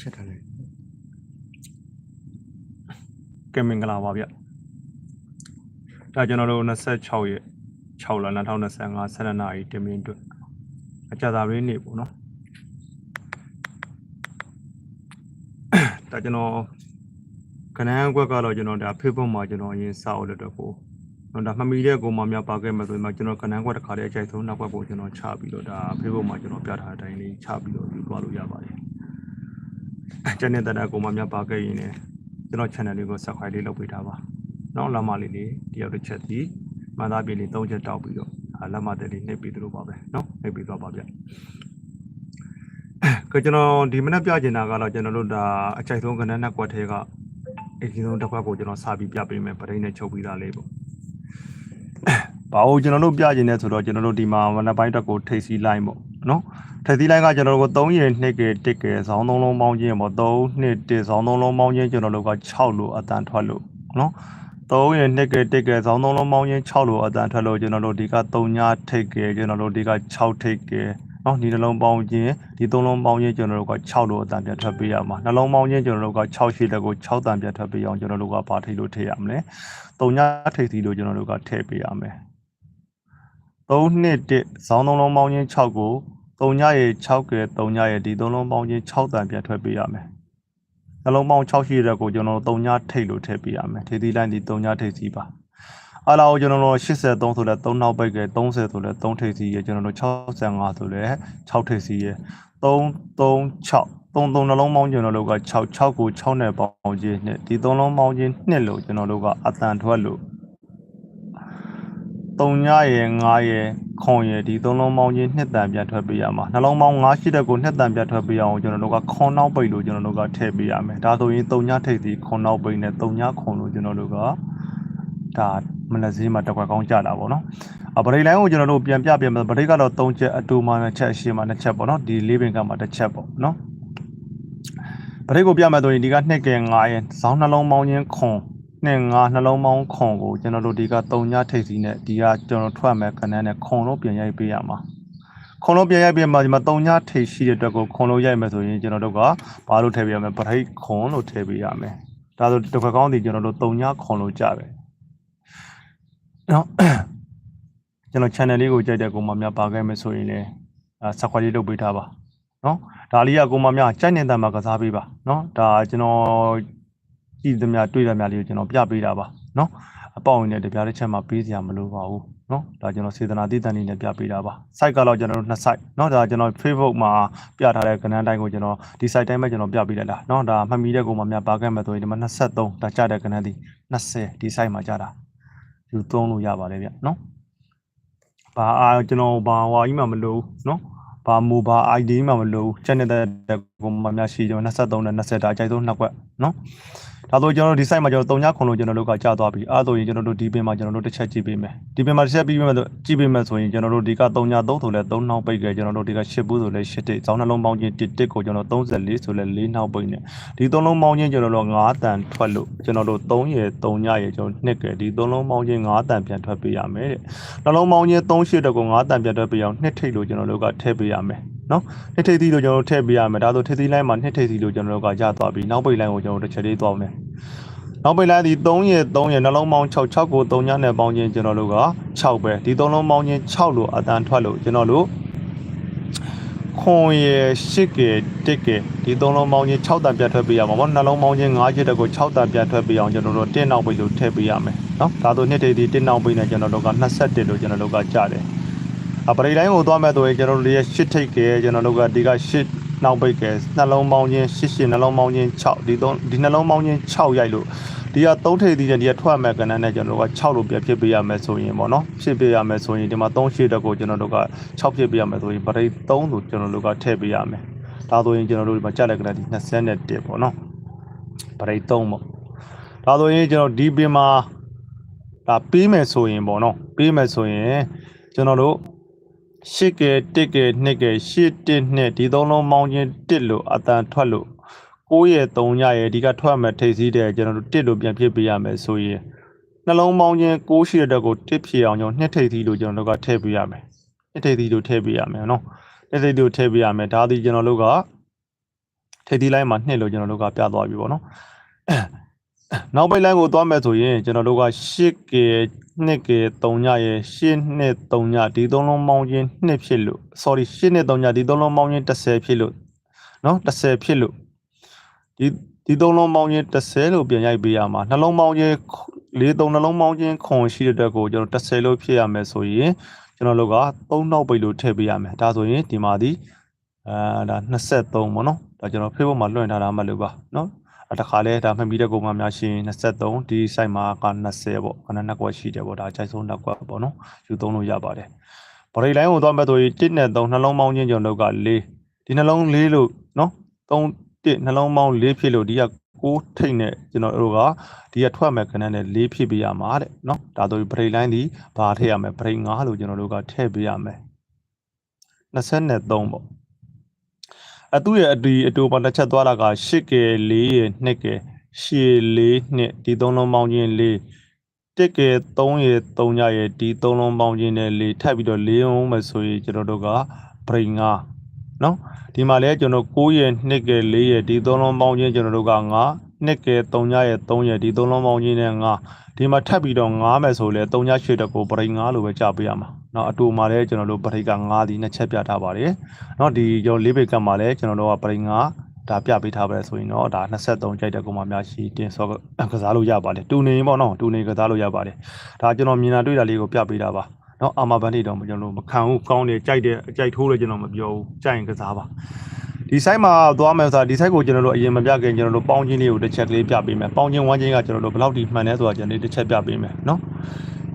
ဖြစ်တယ်လေကဲမင်္ဂလာပါဗျဒါကျွန်တော်တို့26ရက်6လ2025 12နာရီတင်မြင့်အတွက်အကြတာလေးနေပေါ့နော်ဒါကျွန်တော်ခဏန်းကွက်ကတော့ကျွန်တော်ဒါ Facebook မှာကျွန်တော်အရင်စာအုပ်လက်တော့ကိုတော့ဒါမှမီတဲ့ကိုမှများပါခဲ့မှဆိုရင်မှကျွန်တော်ခဏန်းကွက်တစ်ခါတည်းအကြိုက်ဆုံးနောက်ကွက်ကိုကျွန်တော်ချပြီးတော့ဒါ Facebook မှာကျွန်တော်ပြထားတဲ့အတိုင်းလေးချပြီးတော့ယူသွားလို့ရပါတယ် ကျန်တဲ့တက်ကိုမှများပါခဲ့ရင်လည်း ကျွန်တော် channel လေးကို subscribe လေးလုပ်ပေးထားပါ။နောက်လက်မလေးလေးတယောက်တစ်ချက်စီမှန်သားပြေလေး၃ချက်တောက်ပြီးတော့အာလက်မတက်လေးနှိပ်ပြီးသလိုပါပဲเนาะနှိပ်ပြီးတော့ပါဗျ။ကကျွန်တော်ဒီမနေ့ပြချင်တာကတော့ကျွန်တော်တို့ဒါအချိုက်ဆုံးကဏ္ဍနှစ်ကွက်ထဲကအရင်ဆုံးတစ်ခွက်ကိုကျွန်တော်စပြီးပြပေးမယ်ပရိနဲ့ချုပ်ပြီးသားလေးပေါ့။ဘာလို့ကျွန်တော်တို့ပြချင်လဲဆိုတော့ကျွန်တော်တို့ဒီမှာမနက်ပိုင်းတက်ကိုထိတ်စီလိုက်ပေါ့နော်။ ထိတ်စီလိုက်ကကျွန်တော်တို့က3ရက်2က1ကဇောင်း3လုံးပေါင်းခြင်းပေါ့3နှစ်1ဇောင်း3လုံးပေါင်းခြင်းကျွန်တော်တို့က6လို့အတန်ထွက်လို့နော်။3ရက်2က1ကဇောင်း3လုံးပေါင်းခြင်း6လို့အတန်ထွက်လို့ကျွန်တော်တို့ဒီက3ညထိတ်ကကျွန်တော်တို့ဒီက6ထိတ်ကနော်ဒီနှလုံးပေါင်းခြင်းဒီသုံးလုံးပေါင်းခြင်းကျွန်တော်တို့က6လို့အတန်ပြန်ထွက်ပေးရမှာနှလုံးပေါင်းခြင်းကျွန်တော်တို့က6ရှိတဲ့ကို6တန်ပြန်ထွက်ပေးအောင်ကျွန်တော်တို့ကဘာထိတ်လို့ထည့်ရမလဲ3ညထိတ်စီလို့ကျွန်တော်တို့ကထည့်ပေးရမယ်3နှစ်1ဇောင်းသုံးလုံးပေါင်းခြင်း6ကို 3ညရဲ့6ကဲ3ညရဲ့ဒီသုံးလုံးပေါင်းခြင်း6တန်ပြန်ထွက်ပေးရမယ်နှလုံးပေါင်း6ရှိတဲ့ကိုကျွန်တော်တို့3ညထိတ်လို့ထည့်ပေးရမယ်ထိတ်သီးလိုက်ဒီ3ညထိတ်စီပါအလားကိုကျွန်တော်တို့83ဆိုလဲ3နောက်ပိတ်ကဲ30ဆိုလဲ3ထိပ်စီရကျွန်တော်တို့65ဆိုလဲ6ထိပ်စီရ336 33နှလုံးပေါင်းကျွန်တော်တို့က6 6ကို6နဲ့ပေါင်းခြင်းနဲ့ဒီ3လုံးပေါင်းခြင်း2လို့ကျွန်တော်တို့ကအတန်ထွက်လို့ 3ညရယ်9ရယ်ခွန်ရယ်ဒီ3လုံးပေါင်းခြင်း2တန်ပြန်ထွက်ပေးရမှာနှလုံးပေါင်း9ရှိတဲ့ကို2တန်ပြန်ထွက်ပေးအောင်ကျွန်တော်တို့ကခွန်နောက်ပိတ်လို့ကျွန်တော်တို့ကထည့်ပေးရမယ်ဒါဆိုရင်3ညထိပ်စီခွန်နောက်ပိတ်နဲ့3ညခွန်လို့ကျွန်တော်တို့ကဒါမနက်စည်းမှာတစ်ခွက်ကောင်းကြတာပေါ့နော်အပရိတ်လိုင်းကိုကျွန်တော်တို့ပြန်ပြပြန်ပရိတ်ကတော့3ချက်အတူမှ2ချက်အရှိမှ2ချက်ပေါ့နော်ဒီ၄ပင်ကမှတစ်ချက်ပေါ့နော်ပရိတ်ကိုပြမယ်ဆိုရင်ဒီက2ကဲ9ရဲ့ဇောင်းနှလုံးပေါင်းခြင်းခွန် နဲ့9နှလုံးပေါင်းခွန်ကိုကျွန်တော်တို့ဒီက3ညထိပ်စီနဲ့ဒီကကျွန်တော်ထွက်မယ်ခဏနဲ့ခွန်လို့ပြန်ရိုက်ပေးရမှာခွန်လို့ပြန်ရိုက်ပေးမှာဒီမှာ3ညထိပ်ရှိတဲ့အတွက်ကိုခွန်လို့ရိုက်မယ်ဆိုရင်ကျွန်တော်တို့ကဘာလို့ထည့်ပေးရမလဲပရိတ်ခွန်လို့ထည့်ပေးရမယ်ဒါဆိုတစ်ခွက်ကောင်းဒီကျွန်တော်တို့3ညခွန်လို့ကြတယ်နော်ကျွန်တော် channel လေးကိုကြိုက်တဲ့ကိုမများပါခဲ့မယ်ဆိုရင်လည်းအဲ subscribe လေးလုပ်ပေးထားပါနော်ဒါလေးကကိုမများကြိုက်နေတဲ့မှာကစားပေးပါနော်ဒါကျွန်တော် ကြည့်သမျှတွေ့သမျှလေးကိုကျွန်တော်ပြပေးတာပါနော်အပေါင်နဲ့တပြားတစ်ချက်မှပေးစရာမလိုပါဘူးနော်ဒါကျွန်တော်စေတနာတည်တန်နေနဲ့ပြပေးတာပါ site ကတော့ကျွန်တော်တို့နှစ် site နော်ဒါကျွန်တော် Facebook မှာပြထားတဲ့ကဏ္ဍတိုင်းကိုကျွန်တော်ဒီ site တိုင်းပဲကျွန်တော်ပြပေးလိုက်တာနော်ဒါမှတ်မိတဲ့ကိုမများပါခဲ့မယ်ဆိုရင်ဒီမှာ23ဒါကြတဲ့ကဏ္ဍဒီ20ဒီ site မှာကြတာယူသုံးလို့ရပါတယ်ဗျနော်ဘာအာကျွန်တော်ဘာဟွာကြီးမှမလို့နော်ဘာမူဘာ ID မှမလို့ချက်နေတဲ့ကိုမများရှိကျွန်တော်23နဲ့20ဒါအကြိုက်ဆုံးနှစ်ခွက်နော် ဒါဆိုကျွန်တော်တို့ဒီ site မှာကျွန်တော်3ညခွန်လို့ကျွန်တော်တို့ကကြာသွားပြီအဲဆိုရင်ကျွန်တော်တို့ဒီပင်မှာကျွန်တော်တို့တစ်ချက်ကြည့်ပေးမယ်ဒီပင်မှာတစ်ချက်ပြီးမယ်ဆိုကြည့်ပေးမယ်ဆိုရင်ကျွန်တော်တို့ဒီက3ည3ဆိုလဲ3နှောက်ပိတ်ကြကျွန်တော်တို့ဒီက10ဘူးဆိုလဲ10တိတ်ဇောင်းနှလုံးပေါင်းချင်း1တစ်ကိုကျွန်တော်34ဆိုလဲ4နှောက်ပိတ်နဲ့ဒီ3လုံးပေါင်းချင်းကျွန်တော်တို့9တန်ထွက်လို့ကျွန်တော်တို့3ရယ်3ညရယ်ကျွန်တော်နှစ်ကဲဒီ3လုံးပေါင်းချင်း9တန်ပြန်ထွက်ပေးရမယ်တဲ့နှလုံးပေါင်းချင်း3ရှစ်တကို9တန်ပြန်ထွက်ပေးအောင်နှစ်ထိတ်လို့ကျွန်တော်တို့ကထည့်ပေးရမယ် နော်နှစ်ထိပ်သီးလို့ကျွန်တော်တို့ထည့်ပေးရမယ်ဒါဆိုထိပ်သီးလိုင်းမှာနှစ်ထိပ်သီးလို့ကျွန်တော်တို့ကရသွားပြီနောက်ပိတ်လိုင်းကိုကျွန်တော်တို့တစ်ချက်လေးသွားမယ်နောက်ပိတ်လိုင်းဒီ3ရက်3ရက်နှလုံးပေါင်း6 6ကို3ညနဲ့ပေါင်းခြင်းကျွန်တော်တို့က6ပဲဒီ3လုံးပေါင်းခြင်း6လို့အတန်ထွက်လို့ကျွန်တော်တို့ခွန်ရ8က1ကဒီ3လုံးပေါင်းခြင်း6တန်ပြတ်ထွက်ပေးရမှာပေါ့နှလုံးပေါင်းခြင်း5ချက်တကို6တန်ပြတ်ထွက်ပေးအောင်ကျွန်တော်တို့တင်းနောက်ပိတ်လို့ထည့်ပေးရမယ်နော်ဒါဆိုနှစ်ထိပ်သီးတင်းနောက်ပိတ်နဲ့ကျွန်တော်တို့က21လို့ကျွန်တော်တို့ကကြတယ်အ ပရိတိုင်းကိုသွားမဲ့ဆိုရင်ကျွန်တော်တို့ရဲ့ရှစ်ထိတ်ကဲကျွန်တော်တို့ကဒီကရှစ်နောက်ပိတ်ကဲနှလုံးပေါင်းခြင်းရှစ်ရှစ်နှလုံးပေါင်းခြင်း6ဒီသုံးဒီနှလုံးပေါင်းခြင်း6ရိုက်လို့ဒီက3ထိတ်သီးတဲ့ဒီကထွက်မဲ့ကဏ္ဍနဲ့ကျွန်တော်တို့က6လို့ပြဖြစ်ပေးရမယ်ဆိုရင်ပေါ့နော်ဖြစ်ပေးရမယ်ဆိုရင်ဒီမှာ3ရှစ်တက်ကိုကျွန်တော်တို့က6ဖြစ်ပေးရမယ်ဆိုရင်ပရိ3လို့ကျွန်တော်တို့ကထည့်ပေးရမယ်ဒါဆိုရင်ကျွန်တော်တို့ဒီမှာကြက်တဲ့ကဏ္ဍဒီ21ပေါ့နော်ပရိ3ပေါ့ဒါဆိုရင်ကျွန်တော်ဒီပင်မှာဒါပေးမယ်ဆိုရင်ပေါ့နော်ပေးမယ်ဆိုရင်ကျွန်တော်တို့ ရှစ်ကဲတစ်ကဲနှစ်ကဲရှစ်တစ်နှစ်ဒီသုံးလုံးမောင်းချင်းတစ်လို့အတန်ထွက်လို့9ရဲ့3ညရဲ့ဒီကထွက်မယ်ထိတ်စည်းတဲ့ကျွန်တော်တို့တစ်လို့ပြန်ဖြစ်ပေးရမယ်ဆိုရင်နှလုံးမောင်းချင်း6ရှိတဲ့တက်ကိုတစ်ဖြစ်အောင်ကျွန်တော်နှစ်ထိတ်သီးလို့ကျွန်တော်တို့ကထည့်ပေးရမယ်နှစ်ထိတ်သီးလို့ထည့်ပေးရမယ်နော်နှစ်ထိတ်သီးလို့ထည့်ပေးရမယ်ဒါသည်ကျွန်တော်တို့ကထိပ်သီးလိုင်းမှာနှစ်လို့ကျွန်တော်တို့ကပြသွားပြီပေါ့နော်နောက်ပိတ်လိုင်းကိုသွားမယ်ဆိုရင်ကျွန်တော်တို့က 8k 2k 3ညရဲ့8နှစ်3ညဒီသုံးလုံးပေါင်းချင်း2ဖြစ်လို့ sorry 8နှစ်3ညဒီသုံးလုံးပေါင်းချင်း10ဖြစ်လို့နော်10ဖြစ်လို့ဒီဒီသုံးလုံးပေါင်းချင်း10လို့ပြန်ရိုက်ပေးရမှာနှလုံးပေါင်းချင်းလေးသုံးနှလုံးပေါင်းချင်းခွန်ရှိတဲ့အတွက်ကိုကျွန်တော်10လို့ဖြစ်ရမယ်ဆိုရင်ကျွန်တော်တို့က3နောက်ပိတ်လို့ထည့်ပေးရမယ်ဒါဆိုရင်ဒီမှာဒီအဲဒါ23ပေါ့နော်ဒါကျွန်တော် Facebook မှာလွှင့်ထားတာမှလို့ပါနော်အ တခါလဲဒါမှတ်ပြီးတဲ့ပုံမှန်များရှင်23ဒီ site မှာက20ပေါ့ခဏနှစ်ကွက်ရှိတယ်ပေါ့ဒါအကြိုက်ဆုံးနှစ်ကွက်ပေါ့နော်ယူသုံးလို့ရပါတယ်ဗရိတ်လိုင်းကိုသွားမဲ့ဆိုရင်1နဲ့3နှလုံးပေါင်းချင်းကျွန်တော်တို့က4ဒီနှလုံး4လို့နော်3 1နှလုံးပေါင်း4ဖြစ်လို့ဒီက6ထိတ်နဲ့ကျွန်တော်တို့ကဒီကထွက်မဲ့ခဏနဲ့4ဖြစ်ပေးရမှာတဲ့နော်ဒါဆိုဗရိတ်လိုင်းဒီဘာထည့်ရမလဲဗရိတ်9လို့ကျွန်တော်တို့ကထည့်ပေးရမယ်23ပေါ့ အတူရဲ့အတူအတူပါတစ်ချက်သွားတာက 8k 4ရ 2k 8 4နှစ်ဒီသုံးလုံးပေါင်းချင်း4 1k 3ရ3ညရဒီသုံးလုံးပေါင်းချင်းနဲ့4ထပ်ပြီးတော့4အောင်မယ်ဆိုရင်ကျွန်တော်တို့က break 9နော်ဒီမှာလဲကျွန်တော်9ရ 2k 4ရဒီသုံးလုံးပေါင်းချင်းကျွန်တော်တို့က9 2k 3ညရ3ရဒီသုံးလုံးပေါင်းချင်းနဲ့9ဒီမှာထပ်ပြီးတော့9မယ်ဆိုလဲ3ည8တက်ကို break 9လို့ပဲကြားပေးရမှာ เนาะအတူမှာလည်းကျွန်တော်တို့ break က9ဒီနှစ်ချက်ပြထားပါတယ်เนาะဒီကျွန်တော်၄ပေကတ်မှာလည်းကျွန်တော်တို့က break 9ဒါပြပေးထားပါလေဆိုရင်တော့ဒါ23ကြိုက်တဲ့ကောင်မများရှိတင်ဆော့ကစားလို့ရပါတယ်တူနေပေါ့နော်တူနေကစားလို့ရပါတယ်ဒါကျွန်တော်မြင်တာတွေ့တာလေးကိုပြပေးတာပါเนาะအာမဘန်တွေတော့ကျွန်တော်မခံဘူးကောင်းတယ်ကြိုက်တယ်အကြိုက်ထိုးလို့ကျွန်တော်မပြောဘူးကြိုက်ရင်ကစားပါဒီ site မှာသွားမယ်ဆိုတာဒီ site ကိုကျွန်တော်တို့အရင်မပြခင်ကျွန်တော်တို့ပေါင်းချင်းလေးကိုတစ်ချက်ကလေးပြပေးမယ်ပေါင်းချင်းဝမ်းချင်းကကျွန်တော်တို့ဘယ်လောက်ထိမှန်လဲဆိုတာကျွန်တော်တစ်ချက်ပြပေးမယ်เนาะ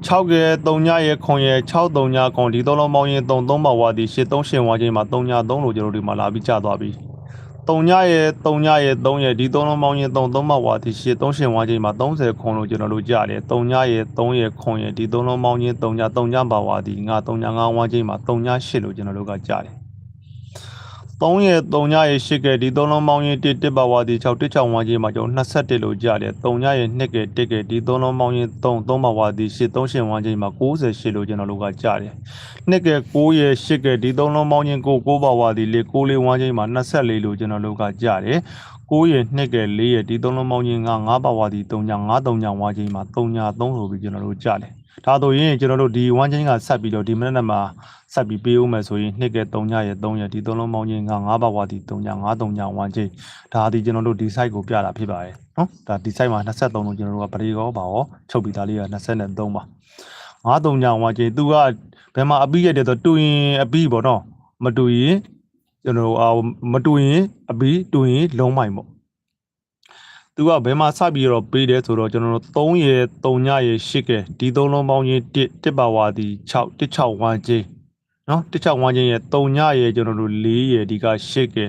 6ရဲ3ညရဲခွန်ရဲ6 3ညခွန်ဒီသုံးလုံးပေါင်းရင်3 3ပါဝါဒီ8 3ရှင်ဝါချင်းမှာ3ည3လို့ကျွန်တော်တို့ဒီမှာလာပြီးကြာသွားပြီ3ညရဲ3ညရဲ3ရဲဒီသုံးလုံးပေါင်းရင်3 3ပါဝါဒီ8 3ရှင်ဝါချင်းမှာ30ခွန်လို့ကျွန်တော်တို့ကြာတယ်3ညရဲ3ရဲခွန်ရဲဒီသုံးလုံးပေါင်းရင်3ည3ညပါဝါဒီငါ3ည5ဝါချင်းမှာ3ည8လို့ကျွန်တော်တို့ကကြာတယ် 3ရဲ့3ညရဲ့8ကဲဒီ3လုံးပေါင်းရင်1 1ပါဝါဒီ6 1 6ဝန်းကြီးမှာကျွန်တော်21လို့ကြာတယ်3ညရဲ့2ကဲ1ကဲဒီ3လုံးပေါင်းရင်3 3ပါဝါဒီ8 3ရှင်ဝန်းကြီးမှာ98လို့ကျွန်တော်တို့ကကြာတယ်2ကဲ9ရဲ့8ကဲဒီ3လုံးပေါင်းရင်9 9ပါဝါဒီ4 9လေးဝန်းကြီးမှာ24လို့ကျွန်တော်တို့ကကြာတယ်9ရဲ့2ကဲ4ရဲ့ဒီ3လုံးပေါင်းရင်9 9ပါဝါဒီ3ည9 3ညဝန်းကြီးမှာ3ည3ဆိုပြီးကျွန်တော်တို့ကြာတယ် ဒါဆိုရင်ကျွန်တော်တို့ဒီ1ချင်းကဆက်ပြီးတော့ဒီမိနစ်မှာဆက်ပြီးပေးဦးမယ်ဆိုရင်နှစ်က3ညရဲ့3ရက်ဒီသုံးလုံးပေါင်းချင်းက9ပါဝါဒီ3ည9 3ည1ချင်းဒါဒီကျွန်တော်တို့ဒီ site ကိုပြတာဖြစ်ပါတယ်နော်ဒါဒီ site မှာ23လုံးကျွန်တော်တို့ကပရိကောပါရောချုပ်ပြီးသားလေးက23ပါ9 3ည1ချင်းသူကဘယ်မှာအပိရက်တယ်ဆိုတူရင်အပိပေါ့နော်မတူရင်ကျွန်တော်အာမတူရင်အပိတူရင်လုံးမိုင်ပေါ့ သူကဘယ်မှာစပြီးတော့ပေးတယ်ဆိုတော့ကျွန်တော်တို့3ရယ်3ညရယ်8ကဲဒီသုံးလုံးပေါင်းချင်း1 1ပါဝါဒီ6 16 1ချင်းနော်1 6 1ချင်းရယ်3ညရယ်ကျွန်တော်တို့4ရယ်ဒီက8ကဲ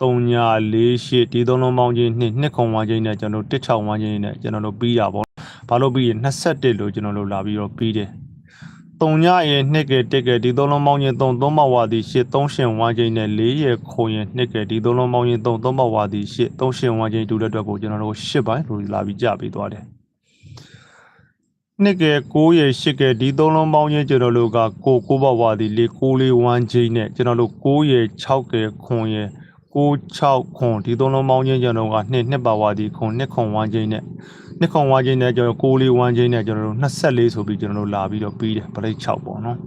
3ည4 8ဒီသုံးလုံးပေါင်းချင်း2 2ခွန်1ချင်းနဲ့ကျွန်တော်တို့1 6 1ချင်းနဲ့ကျွန်တော်တို့ပြီးရပါဘောဘာလို့ပြီးရ21လို့ကျွန်တော်တို့လာပြီးတော့ပြီးတယ် 3ညရဲ့2ကဲ1ကဲဒီသုံးလုံးပေါင်းချင်း3 3ပါဝါဒီ8 3ရှင်1ချင်းနဲ့4ရဲ့ခုံရင်2ကဲဒီသုံးလုံးပေါင်းချင်း3 3ပါဝါဒီ8 3ရှင်1ချင်းတူတဲ့အတွက်ကိုကျွန်တော်တို့10ပိုင်းလို့လာပြီးကြပြီးသွားတယ်နှစ်ကဲ9ရဲ့10ကဲဒီသုံးလုံးပေါင်းချင်းကျွန်တော်တို့က9 9ပါဝါဒီ4 9လေး1ချင်းနဲ့ကျွန်တော်တို့9ရဲ့6ကဲခွန်ရဲ့6 6ခွန်ဒီသုံးလုံးပေါင်းချင်းကျွန်တော်က2 2ပါဝါဒီခွန်2ခွန်1ချင်းနဲ့ နှစ်ခွန်1ချင်းနဲ့ကျွန်တော်6လေး1ချင်းနဲ့ကျွန်တော်တို့24ဆိုပြီးကျွန်တော်တို့လာပြီးတော့ပြီးတယ်ပရိတ်6ပေါ့နော်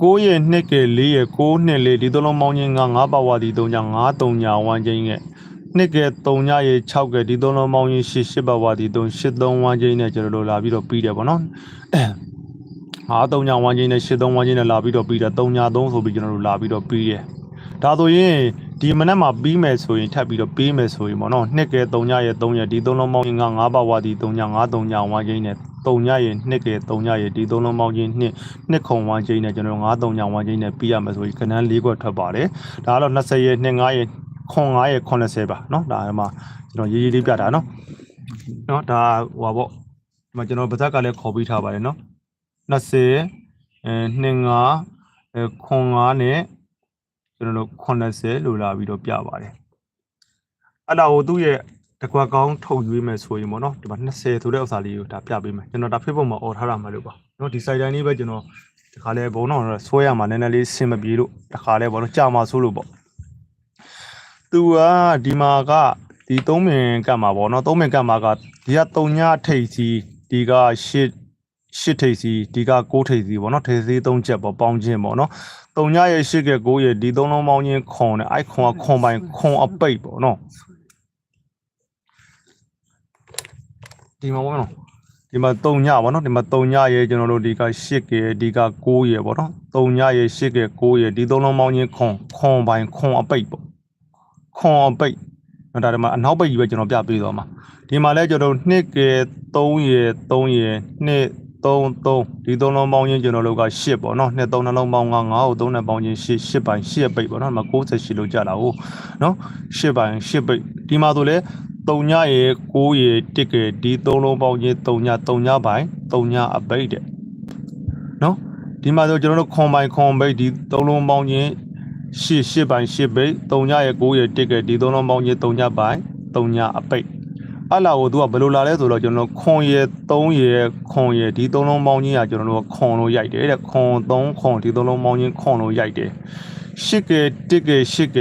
9ရဲ့2ကဲ4ရဲ့9နှစ်လေးဒီသုံးလုံးပေါင်းချင်းက9ပါဝါဒီ3ည9 3ည1ချင်းနဲ့နှစ်ကဲ3ညရေ6ကဲဒီသုံးလုံးပေါင်းရင်8 8ပါဝါဒီ3 8 3ဝန်းချင်းနဲ့ကျွန်တော်တို့လာပြီးတော့ပြီးတယ်ပေါ့နော်ဟာ3ညဝန်းချင်းနဲ့8 3ဝန်းချင်းနဲ့လာပြီးတော့ပြီးတယ်3ည3ဆိုပြီးကျွန်တော်တို့လာပြီးတော့ပြီးတယ်ဒါဆိုရင် ဒီမနက်မှာပြီးမယ်ဆိုရင်ထပ်ပြီးတော့ပြီးမယ်ဆိုရင်ပေါ့နော်နှစ်ကဲ3ညရဲ့3ရက်ဒီသုံးလုံးပေါင်းရင်9ပါဝါဒီ3ည9 3ညဝိုင်းချင်းနဲ့3ညရဲ့နှစ်ကဲ3ညရဲ့ဒီသုံးလုံးပေါင်းချင်းနှစ်နှစ်ခုံဝိုင်းချင်းနဲ့ကျွန်တော်9 3ညဝိုင်းချင်းနဲ့ပြီးရမယ်ဆိုရင်ကဏ္ဍ၄ခွက်ထွက်ပါတယ်ဒါကတော့20ရဲ့25ရဲ့9ရဲ့80ပါနော်ဒါမှကျွန်တော်ရေးရေးလေးပြတာနော်နော်ဒါဟိုပါပေါ့ဒီမှာကျွန်တော်ပါဇက်ကလည်းခေါ်ပြီးထားပါတယ်နော်20အဲ25 9နဲ့ ကျွန်တော်တို့80လို့လာပြီးတော့ပြပါတယ်အဲ့ဒါကိုသူ့ရဲ့တကွက်ကောင်းထုတ်ရွေးမယ်ဆိုရင်ပေါ့နော်ဒီမှာ20ဆိုတဲ့ဥစ္စာလေးကိုဒါပြပေးမယ်ကျွန်တော်ဒါ Facebook မှာအော်ထားတာမှလို့ပါနော်ဒီ site တိုင်းလေးပဲကျွန်တော်ဒီခါလဲဘုံတော့ဆွဲရမှာနည်းနည်းလေးစင်မပြေလို့ဒီခါလဲပေါ့နော်ကြာမှာဆိုလို့ပေါ့သူကဒီမှာကဒီ3မိနစ်ကတ်မှာပေါ့နော်3မိနစ်ကတ်မှာကဒီက3ညထိပ်စီဒီက8 8ထိပ်စီဒီက6ထိပ်စီပေါ့နော်ထိပ်စီ3ချက်ပေါ့ပေါင်းခြင်းပေါ့နော် 3ညရဲ့8က9ရဲ့ဒီသုံးလုံးပေါင်းခြင်းခွန်နဲ့အဲ့ခွန်ကခွန်ပိုင်ခွန်အပိတ်ပေါ့နော်ဒီမှာပေါ့နော်ဒီမှာ3ညပေါ့နော်ဒီမှာ3ညရဲ့ကျွန်တော်တို့ဒီက8ကဒီက9ရဲ့ပေါ့နော်3ညရဲ့8က9ရဲ့ဒီသုံးလုံးပေါင်းခြင်းခွန်ခွန်ပိုင်ခွန်အပိတ်ပေါ့ခွန်ပိတ်နော်ဒါဒီမှာအနောက်ပိတ်ကြီးပဲကျွန်တော်ပြပေးသွားမှာဒီမှာလဲကျွန်တော်တို့2ကဲ3ရယ်3ရယ်2 3 3ဒီ3လုံးပေါင်းချင်းကျွန်တော်တို့က8ပေါ့နော်2 3နှလုံးပေါင်းက9ကို3နဲ့ပေါင်းချင်း8 8ပိုင်း8ပိတ်ပေါ့နော်ဒီမှာ68လို့ကြာလာဟုတ်နော်8ပိုင်း8ပိတ်ဒီမှာဆိုလဲ3ညရယ်9ရယ်1ကဲဒီ3လုံးပေါင်းချင်း3ည3ညပိုင်း3ညအပိတ်တဲ့နော်ဒီမှာဆိုကျွန်တော်တို့ခွန်ပိုင်းခွန်ပိတ်ဒီ3လုံးပေါင်းချင်းရှစ်ရှစ်ပိုင်းရှစ်ပိတ်3ညရဲ့9ရဲ့1ကဒီသုံးလုံးပေါင်းချင်း3ညပိုင်း3ညအပိတ် အဲ့လာကိုသူကဘယ်လိုလာလဲဆိုတော့ကျွန်တော်ခွန်ရဲ့3ရဲ့ခွန်ရဲ့ဒီသုံးလုံးပေါင်းချင်းကကျွန်တော်တို့ခွန်လို့ရိုက်တယ်တဲ့ခွန်3ခွန်ဒီသုံးလုံးပေါင်းချင်းခွန်လို့ရိုက်တယ်ရှစ်က1ကရှစ်က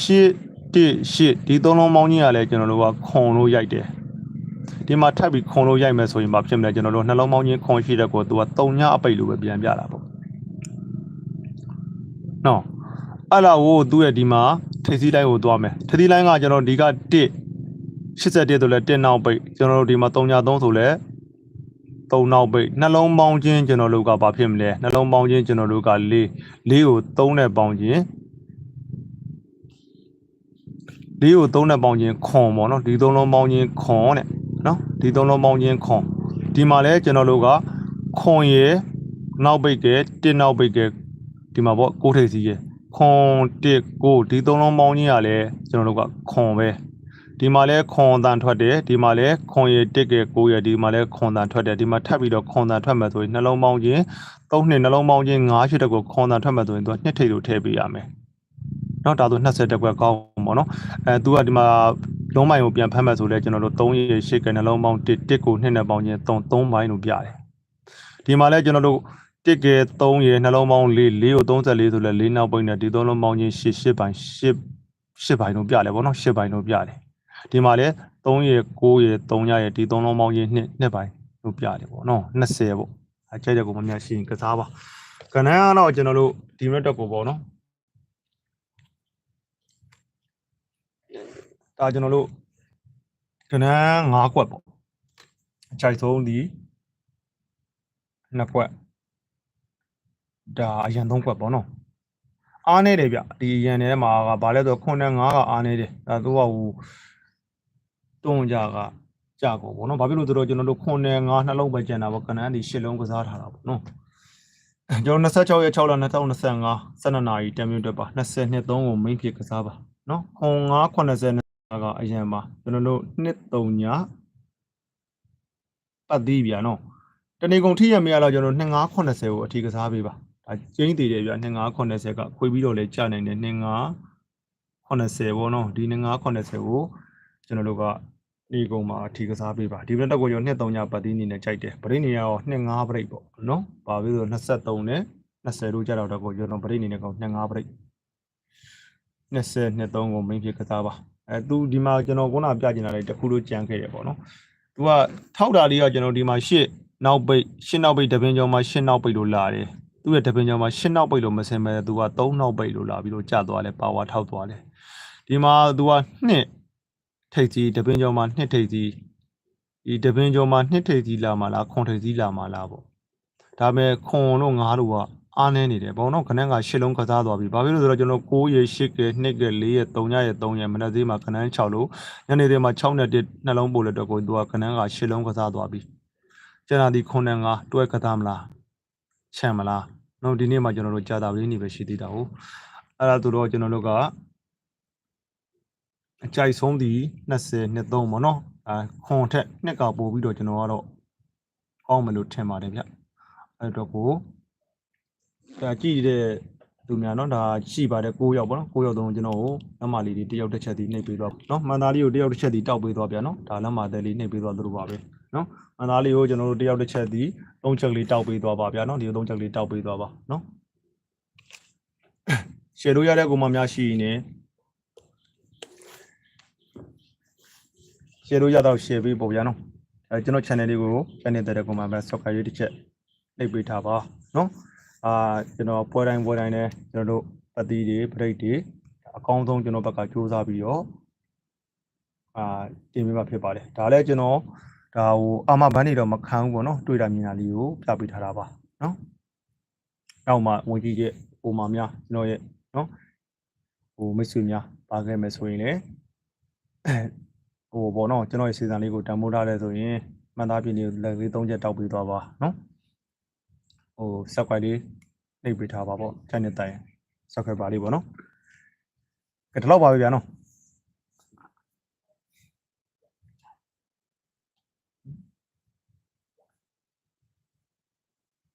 ရှစ်1ရှစ်ဒီသုံးလုံးပေါင်းချင်းကလည်းကျွန်တော်တို့ကခွန်လို့ရိုက်တယ်ဒီမှာထပ်ပြီးခွန်လို့ရိုက်မယ်ဆိုရင်ဘာဖြစ်မလဲကျွန်တော်တို့နှလုံးပေါင်းချင်းခွန်ရှိတဲ့ကိုသူက3ညအပိတ်လို့ပဲပြန်ပြတာပေါ့နော်အဲ့လာကိုသူ့ရဲ့ဒီမှာထိပ်စီးလိုက်ကိုသွားမယ်ထိပ်စီးလိုင်းကကျွန်တော်ဒီက1 81ဆိုလဲ1နောက်ပိတ်ကျွန်တော်တို့ဒီမှာ3ည3ဆိုလဲ3နောက်ပိတ်နှလုံးပေါင်းခြင်းကျွန်တော်တို့ကဘာဖြစ်မလဲနှလုံးပေါင်းခြင်းကျွန်တော်တို့က4 4ကို3နဲ့ပေါင်းခြင်း4ကို3နဲ့ပေါင်းခြင်းခွန်ပေါ့နော်ဒီသုံးလုံးပေါင်းခြင်းခွန်တဲ့နော်ဒီသုံးလုံးပေါင်းခြင်းခွန်ဒီမှာလဲကျွန်တော်တို့ကခွန်ရယ်နောက်ပိတ်ကဲ1နောက်ပိတ်ကဲဒီမှာပေါ့6ထိပ်စီးရယ်ခွန်တစ်ကိုဒီသုံးလုံးပေါင်းကြီးကလည်းကျွန်တော်တို့ကခွန်ပဲ ဒီမှာလဲခွန်တန်ထွက်တယ်ဒီမှာလဲခွန်ရတစ်ကကိုရဒီမှာလဲခွန်တန်ထွက်တယ်ဒီမှာထပ်ပြီးတော့ခွန်တန်ထွက်မယ်ဆိုရင်နှလုံးပေါင်းချင်းသုံးနှစ်နှလုံးပေါင်းချင်း၅ရှစ်တက်ကိုခွန်တန်ထွက်မယ်ဆိုရင်သူကနှစ်ထိပ်လို့ထည့်ပေးရမယ်เนาะဒါဆို20တက်ကွက်ကောင်းပေါ့เนาะအဲသူကဒီမှာလုံးမိုင်ကိုပြန်ဖမ်းမယ်ဆိုလဲကျွန်တော်တို့3ရရှစ်ကနှလုံးပေါင်း1 1ကိုနှစ်နဲ့ပေါင်းချင်း3 3ပိုင်းလို့ပြတယ်ဒီမှာလဲကျွန်တော်တို့ တစ်ကဲ3ရေနှလုံးပေါင်း4 4ကို34ဆိုလဲ4နောက်ပိတ်နဲ့ဒီသုံးလုံးပေါင်းချင်း8 8ပိုင်း8 8ပိုင်းတို့ပြလဲဗောနော်8ပိုင်းတို့ပြတယ် ဒီမှာလဲ3ရေ9ရေ3ရရေဒီသုံးလုံးပေါင်းချင်း2 2ပိုင်းတို့ပြတယ်ဗောနော်20ဗောအကြိုက်တဲ့ကိုမများရှိရင်ကစားပါကဏ္ဍကတော့ကျွန်တော်တို့ဒီရက်တက်ကိုဗောနော်ဒါကျွန်တော်တို့ကဏ္ဍ9ကွက်ဗောအကြိုက်ဆုံးဒီ2ကွက်ဒါအရန်သုံးကွက်ပေါ့နော်အားနေတယ်ဗျဒီအရန်ထဲမှာကဘာလဲဆိုတော့9နဲ့5ကအားနေတယ်ဒါသူကဟို တွန်းကြကကြကိုပေါ့နော်ဘာဖြစ်လို့ဆိုတော့ကျွန်တော်တို့9နဲ့5နှလုံးပဲကျန်တာပေါ့ကနန်းဒီ10လုံးကစားထားတာပေါ့နော်ကျွန်တော်26ရက်6လ2025 12နာရီတမ်မြူတက်ပါ22 3ကို main ဖြစ်ကစားပါနော်ခွန်9 80ကအရန်ပါကျွန်တော်တို့2 3ညပတ်သေးဗျာနော်တနေကုန်ထိရမရတော့ကျွန်တော်2580ကိုအထီးကစားပေးပါဒါကျင်းတည်တယ်ဗျ2580ကခွေပြီးတော့လဲကြာနိုင်တယ်2580ပေါ့နော်ဒီ2580ကိုကျွန်တော်တို့က နေကုန်မှာအထီးကစားပေးပါဒီဘက်တက်ကိုကျွန်တော်23ညပတ်သေးအနေနဲ့ကြိုက်တယ်ပရိနေရော25ပရိတ်ပေါ့နော်ဘာဖြစ်လို့23နဲ့20တို့ကြာတော့တော့ကိုကျွန်တော်ပရိနေနဲ့ကောင်25ပရိတ်20 23ကို main ဖြစ်ကစားပါအဲသူဒီမှာကျွန်တော်ခုနပြချင်တာလေးတစ်ခုလို့ကြံခဲ့ရပေါ့နော်သူကထောက်တာလေးကကျွန်တော်ဒီမှာရှစ်နောက်ပိတ်ရှစ်နောက်ပိတ်တပင်းကျော်မှာရှစ်နောက်ပိတ်လို့လာတယ်သူ့ရဲ့တပင်းကျော်မှာရှစ်နောက်ပိတ်လို့မစင်မဲ့သူက3နောက်ပိတ်လို့လာပြီးတော့ကျသွားတယ်ပါဝါထောက်သွားတယ်ဒီမှာသူကနှစ် ထိပ်ကြီးတပင်းကျော်မှာနှစ်ထိပ်ကြီးဒီတပင်းကျော်မှာနှစ်ထိပ်ကြီးလာမှာလားခွန်ထိပ်ကြီးလာမှာလားပေါ့ဒါပေမဲ့ခွန်တို့ငါးတို့ကအားနေနေတယ်ဘောနော်ခဏကရှစ်လုံးကစားသွားပြီဘာဖြစ်လို့ဆိုတော့ကျွန်တော်9ရေ10က2က4ရေ3ညရေ3ရေမနက်သေးမှာခဏ6လို့ညနေသေးမှာ6နဲ့1နှလုံးပို့လို့တော့ကိုသူကခဏကရှစ်လုံးကစားသွားပြီကျန်တာဒီ9နဲ့5တွဲကစားမလားချမ်းမလားနော်ဒီနေ့မှကျွန်တော်တို့ကြာတာလေးနေပဲရှိသေးတာဟုတ်အဲ့ဒါဆိုတော့ကျွန်တော်တို့က အကြိုက်ဆုံးဒီ20နှစ်3ပေါ့နော်အဲခွန်ထက်နှစ်ကပို့ပြီးတော့ကျွန်တော်ကတော့ကောင်းမယ်လို့ထင်ပါတယ်ဗျအဲ့တော့ကိုဒါကြည့်တဲ့သူများနော်ဒါရှိပါတယ်9ယောက်ပေါ့နော်9ယောက်သုံးကျွန်တော်ကိုလက်မလေးတွေတယောက်တစ်ချက်ဒီနှိပ်ပေးသွားနော်မှန်သားလေးကိုတယောက်တစ်ချက်ဒီတောက်ပေးသွားဗျာနော်ဒါလက်မသေးလေးနှိပ်ပေးသွားသလိုပါပဲနော်မှန်သားလေးကိုကျွန်တော်တို့တယောက်တစ်ချက်ဒီသုံးချက်လေးတောက်ပေးသွားပါဗျာနော်ဒီသုံးချက်လေးတောက်ပေးသွားပါနော်ရှယ်လို့ရတဲ့ကောင်မများရှိရင် share လို့ရတော့ share ပေးပေါ့ဗျာနော်အဲကျွန်တော် channel လေးကို channel တဲ့ကောင်မှာပဲ subscribe ရေးတစ်ချက်နှိပ်ပေးထားပါနော်အာကျွန်တော်ပွဲတိုင်းပွဲတိုင်းနဲ့ကျွန်တော်တို့ပတိတွေပြိတ်တွေအကောင်းဆုံးကျွန်တော်ဘက်ကစူးစမ်းပြီးတော့အာတင်ပေးမှာဖြစ်ပါတယ်ဒါလည်းကျွန်တော်ဒါဟိုအာမဘန်းနေတော့မခံဘူးပေါ့နော်တွေ့တာမြင်တာလေးကိုပြပေးထားတာပါနော်နောက်မှဝင်ကြည့်ချက်ပုံမှန်များကျွန်တော်ရဲ့နော်ဟိုမိတ်ဆွေများပါခဲ့မယ်ဆိုရင်လည်း ဟိုပေါ့နော်ကျွန်တော်ရဲ့စီဇန်လေးကိုတန်ဖိုးထားတယ်ဆိုရင်မှန်သားပြင်းလေးလက်လေး၃ချက်တောက်ပေးသွားပါနော်ဟို subscribe လေးနှိပ်ပေးထားပါပေါ့ channel တိုင် subscribe ပါလေးပေါ့နော်ကဲဒီလောက်ပါပဲဗျာနော်